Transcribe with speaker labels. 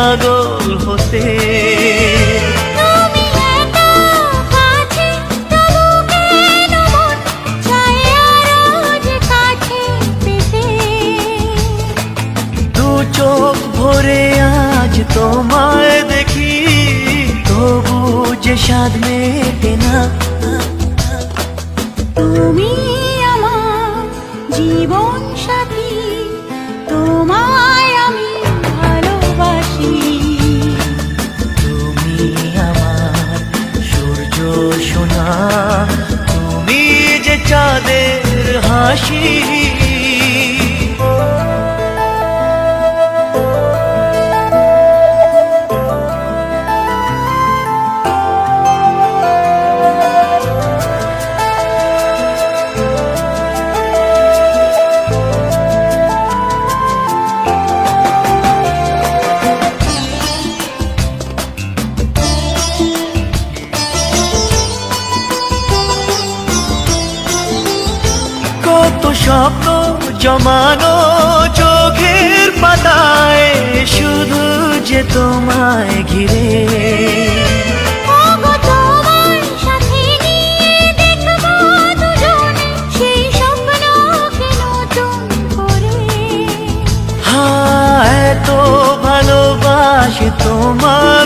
Speaker 1: পাগল হতে। চোখ ভরে আজ তোমায় দেখি তবু যে স্বাদ মেটে না।
Speaker 2: তুমি আমার জীবন তুমি যে চাঁদের হাসি স্বপ্ন জমানো চোখের পাতায় শুধু যে তোমায় ঘিরে।
Speaker 1: তোমার